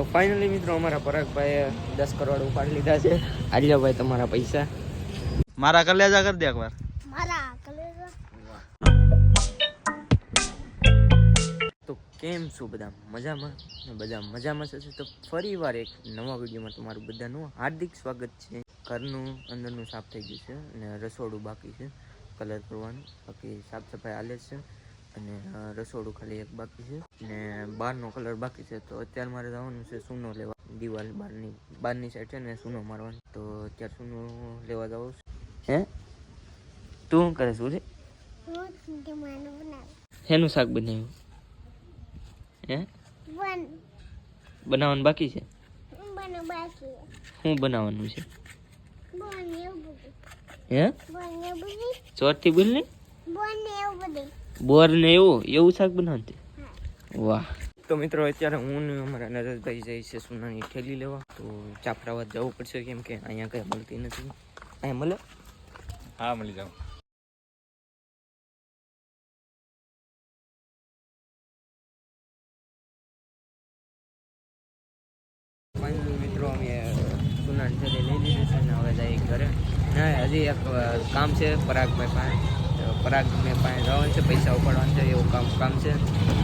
તો ફાઇનલી મિત્રો અમારા પરાગભાઈએ દસ કરોડ ઉપાડી લીધા છે. આલિયાભાઈ તમારા પૈસા? મારા કલેજા કરી દે એકવાર. મારા તો કેમ છું બધા? મજામાં? ને બધા મજામાં છે તો ફરી વાર એક નવા વિડીયોમાં તમારું બધાનું હાર્દિક સ્વાગત છે. ઘરનું અંદરનું સાફ થઈ ગયું છે અને રસોડું બાકી છે. કલર કરવાનું. બાકી સાફ સફાઈ હાલે જ છે. અને રસોડું ખાલી એક બાકી છે ને બહારનો કલર બાકી છે. તો અત્યારે મારે જવાનું છે સૂનો લેવા. દિવાલ બહારની બહારની સાઈડ છે ને સૂનો મારવાનો. તો અત્યારે સૂનો લેવા જાઉં છું. હે? તું શું કરે શું છે શેનું શાક બનાવ્યું? હે? બન બનાવવાનું બાકી છે? શું બનાવવાનું છે? હે? ચોરથી બોલ ને બોર ને એવું એવું શાક બનાવતી વાહ. તો મિત્રો અત્યારે હું ને અમારા નરેશભાઈ જઈ છે સોનાની ઠેલી લેવા. તો ચાપરાવાદ જવું પડશે કેમ કે અહીંયા કંઈ મળતી નથી. અહીંયા મળે? હા મળી જાઉં ફાઇનલી મિત્રો અમે સોનાની ઠેલી લઈ લીધી છે ને હવે જઈએ ઘરે. ના હજી એક કામ છે પરાગભાઈ પાસે. પરાગને પાસે જવાનું છે પૈસા ઉપાડવાનું છે એવું કામ કામ છે.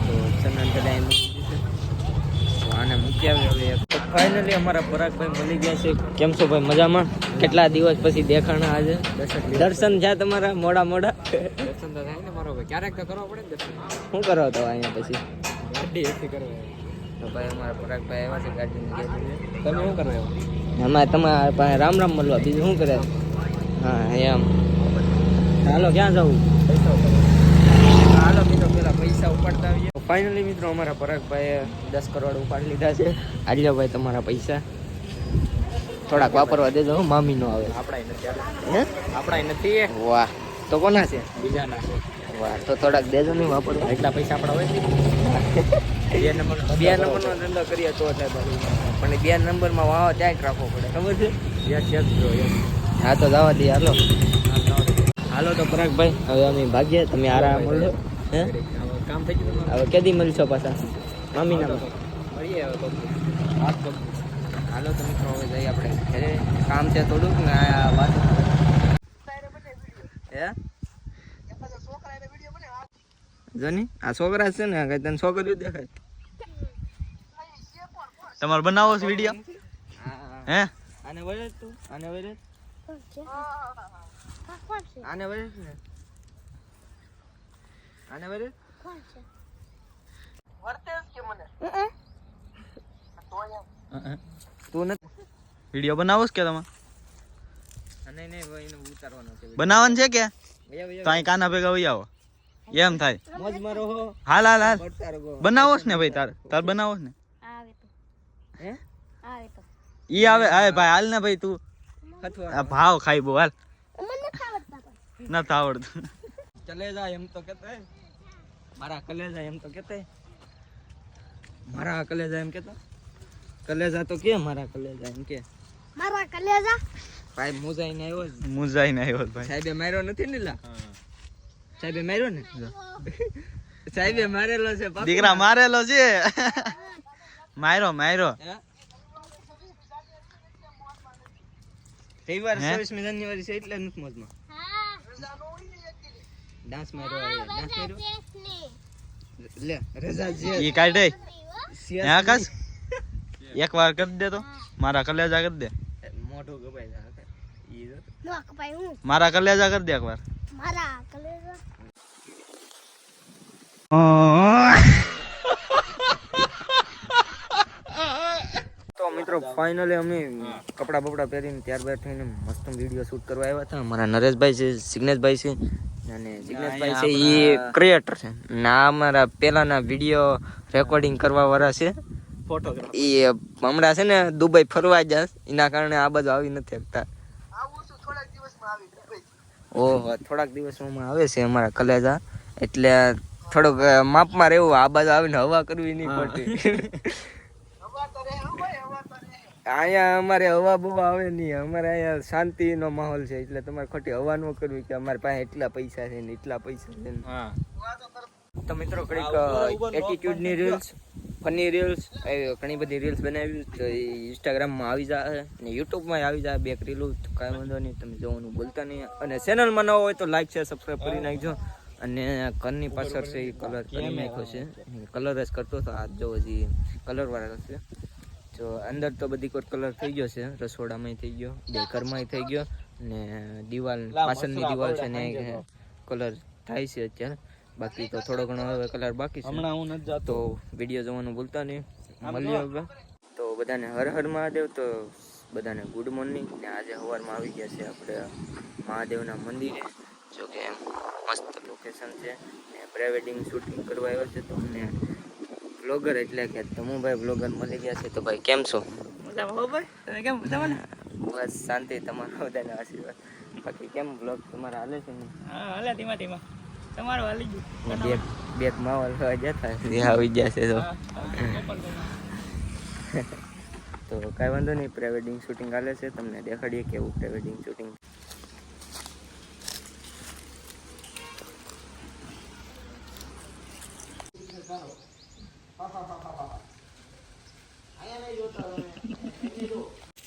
તો ચંદન મૂકી તો આને મૂકી આવ્યો હવે તો ફાઇનલી અમારા પરાગભાઈ મળી ગયા છે. કેમ છો ભાઈ? મજામાં? કેટલા દિવસ પછી દેખાણા આજે? દર્શન થયા તમારા મોડા મોડા? દર્શન તો થાય ને મારો ભાઈ. ક્યારેક તો કરવા પડે શું કરો તો અહીંયા પછી? ગાડી એકથી કરવા તો ભાઈ અમારા પરાગભાઈ આવ્યા છે ગાડીની તમે શું કરો અમારે તમારા પાસે રામ રામ મળવા બીજું શું કરે? હા એમ. હાલો ક્યાં જવું? હાલો મિત્રો પેલા પૈસા ઉપાડતા આવીએ. ફાઇનલી મિત્રો અમારા પરાગભાઈએ દસ કરોડ ઉપાડી લીધા છે. આલિયાભાઈ તમારા પૈસા. થોડાક વાપરવા દેજો મામી નો આવે. આપણા નથી હે? આપણા નથી વાહ. તો કોના છે? બીજાના વાહ તો થોડાક દેજો નહીં વાપરવા. એટલા પૈસા આપણા હોય બે નંબર બે નંબરનો ધંધો કરીએ તો બધું. પણ બે નંબરમાં વાવા ત્યાં જ રાખવો પડે. ખબર છે? યસ યસ હા તો જવા દઈએ હાલો. હાલો તો પરાગભાઈ હવે અમે ભાગ્યે તમે આરામ મળો હે? કામ થઈ ગયું હવે કેદી મળશો પાછા? મામી નામ મળીએ હવે તો. વાત તો હાલો તો મિત્રો હવે જઈએ આપણે ઘરે. કામ છે થોડુંક ને આ વાત. હે? જોની આ છોકરા છે ને કઈ તને છોકરીઓ દેખાય. તમારે બનાવો છે વીડિયો હે આને વરે તું આને વળે. કોણ છે આને વળે ને આને વળે કોણ છે તું નથી વીડિયો બનાવો કે તમે? નહીં નહીં ભાઈ એને ઉતારવાનો છે બનાવવાનું છે કે? વયા વયા તો અહીં કાના ભેગા વહી આવો. એમ થાય. મોજ મારો હાલ હાલ હાલ. બનાવો ને ભાઈ તાર? તાર બનાવો ને. આવે તો. હે? આવે તો. ઈ આવે આવે ભાઈ હાલ ને ભાઈ તું. આ ભાવ ખાઈ બહુ હાલ. મને નથી આવડતું. ચલે જા એમ તો કેતા. મારા કલેજા એમ તો કેતા. મારા કલેજા એમ કેતા કલેજા તો કે મારા કલેજા એમ કે. મારા કલેજા? ભાઈ મુજાઈને આવ્યો છે. ને આવ્યો ભાઈ. સાહેબે માર્યો નથી ને લા? સાહેબે માર્યો ને? સાહેબે મારેલો છે દીકરા મારેલો છે. માર્યો માર્યો. હે? રવિવાર? છવ્વીસમી જાન્યુઆરી છે એટલે નથી મોજમાં. ડાન્સ માર્યો ડાન્સ માર્યો? લે રજા જે ઈ કાઢે હે. આકાશ? એક વાર કરી દે તો. મારા કલેજા કરી દે. મોઢું ગપાઈ જા ઈ જો. નો કપાઈ હું? મારા કલેજા કરી દે એક વાર. મારા કલેજા તો મિત્રો ફાઇનલી અમે કપડા બપડા પહેરીને ત્યારબાદ થઈને મસ્ત વીડિયો શૂટ કરવા આવ્યા હતા. અમારા નરેશભાઈ છે સિગ્નેશભાઈ છે. અને જિગ્નેશભાઈ છે એ ક્રિએટર છે. ના અમારા પેલાના વીડિયો રેકોર્ડિંગ કરવા વાળા છે. ફોટોગ્રાફ એ હમણાં છે ને દુબઈ ફરવા જાય એના કારણે આ બાજુ આવી નથી શકતા. ઓહો થોડાક દિવસોમાં આવે છે અમારા કલેજા. એટલે થોડુંક માપમાં રહેવું આ બાજુ આવીને હવા કરવી નહીં પડતી. અહીંયા અમારે હવા બહુ આવે નહીં. અમારે અહીંયા શાંતિનો માહોલ છે. એટલે તમારે ખોટી હવા ન કરવી કે અમારી પાસે એટલા પૈસા છે ને એટલા પૈસા છે ને. તો મિત્રો કડીક એટીટ્યુડની રીલ્સ ફની રીલ્સ ઘણી બધી રીલ્સ બનાવી. તો ઇન્સ્ટાગ્રામમાં આવી જાય ને યુટ્યુબમાં આવી જાય બે રીલું કાંઈ વાંધો નહીં તમે જોવાનું બોલતા નહીં. અને ચેનલમાં ન હોય તો લાઈક શેર સબસ્ક્રાઈબ કરી નાખજો. અને ઘરની પાછળ છે એ કલર કરી નાખ્યો છે. કલર જ કરતો હતો. આ જો હજી કલર વાળા છે. જો અંદર તો બધી કોઈ કલર થઈ ગયો છે રસોડામાં થઈ ગયો બે ઘરમાં થઈ ગયો ને દિવાલ પાછળની દિવાલ છે ને કલર થાય છે અત્યારે. બાકી તો થોડો ઘણો હવે કલર બાકી છે. હમણાં હું નથી જતો. વીડિયો જોવાનું ભૂલતા નહીં. મળીએ હવે. તો બધાને હર હર મહાદેવ. તો બધાને ગુડ મોર્નિંગ ને આજે સવારમાં આવી ગયા છે આપણે મહાદેવના મંદિરે. જો કે મસ્ત લોકેશન છે. ને પ્રી વેડિંગ શૂટિંગ કરવા આવ્યો છે તો અમને બ્લોગર એટલે કે તમુભાઈ બ્લોગર મળી ગયા છે તો ભાઈ કેમ છો? બસ શાંતિ તમારો બધાને આશીર્વાદ. બાકી કેમ બ્લોગ તમારા હાલે છે ને? બેગ બેગ માવા લેવા જતા એ આવી ગયા છે તો. તો કાંઈ વાંધો નહીં પ્રી વેડિંગ શૂટિંગ હાલે છે. તમને દેખાડીએ કેવું પ્રી વેડિંગ શૂટિંગ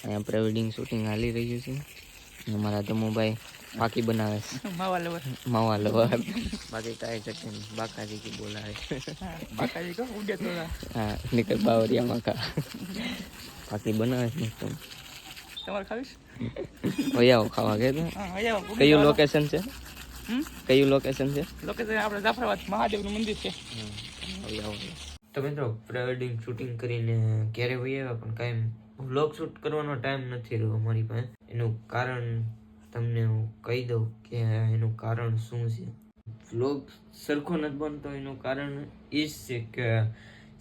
અહીંયા પ્રી વેડિંગ શૂટિંગ હાલી રહ્યું છે. અમારા ધમુભાઈ બાકી બનાવે છે. માવા લવા બાકી કાંઈ શકે નહીં બાકાજી કી બોલાવે હા નીકળ બાવરિયા માકા. બાકી બનાવે છે તમારે ખાવીશ? આવો ખાવા કે તો કયું લોકેશન છે? કયું લોકેશન છે? આપણે જાફરાબાદ મહાદેવનું મંદિર છે. હોય તો મિત્રો પ્રી વેડિંગ શૂટિંગ કરીને ક્યારે હોઈએ પણ કાંઈ વ્લોગ શૂટ કરવાનો ટાઈમ નથી રહ્યો અમારી પાસે. એનું કારણ તમને હું કહી દઉં કે એનું કારણ શું છે? વ્લોગ સરખો નથી બનતો, એનું કારણ એ જ છે કે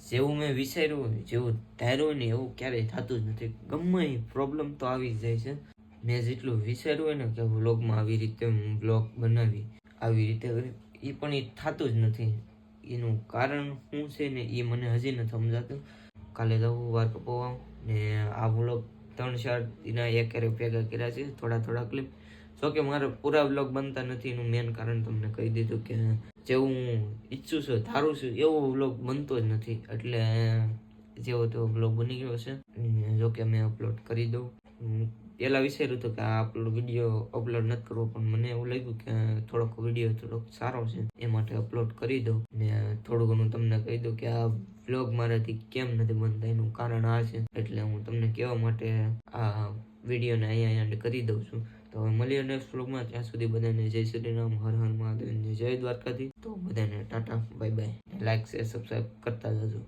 જેવું મેં વિચાર્યું હોય, જેવું ધાર્યું ને એવું ક્યારેય થતું જ નથી. ગમે પ્રોબ્લેમ તો આવી જ જાય છે. મેં જેટલું વિચાર્યું હોય ને કે વ્લોગમાં આવી રીતે વ્લોગ બનાવી, આવી રીતે એ પણ એ થતું જ નથી. એનું કારણ શું છે ને એ મને હજી નથી સમજાતું. કાલે જવું વાર કપાવવા ને આ વ્લોગ ત્રણ ચાર એના એક હારે ભેગા કર્યા છે, થોડા થોડા ક્લિપ જો કે મારા પૂરા વ્લોગ બનતા નથી, એનું મેન કારણ તમને કહી દીધું કે જેવું હું ઈચ્છું છું, ધારું છું, એવો વ્લોગ બનતો જ નથી. એટલે જેવો તેવો વ્લોગ બની ગયો છે જોકે મેં અપલોડ કરી દઉં. પહેલા વિચાર્યું હતું કે આ અપલોડ વીડિયો અપલોડ નથી કરવો, પણ મને એવું લાગ્યું કે થોડોક વીડિયો થોડોક સારો છે, એ માટે અપલોડ કરી દઉં. ને થોડું ઘણું તમને કહી દઉં કે આ વ્લોગ મારાથી કેમ નથી બનતા, એનું કારણ આ છે. એટલે હું તમને કહેવા માટે આ વિડીયોને અહીંયા એન્ડ કરી દઉં છું. તો હવે મળીએ નેક્સ્ટ વ્લોગમાં ત્યાં સુધી બધાને જય શ્રી રામ, હર હર મહાદેવ જય દ્વારકાથી તો બધાને tata bye bye like share subscribe કરતા જજો.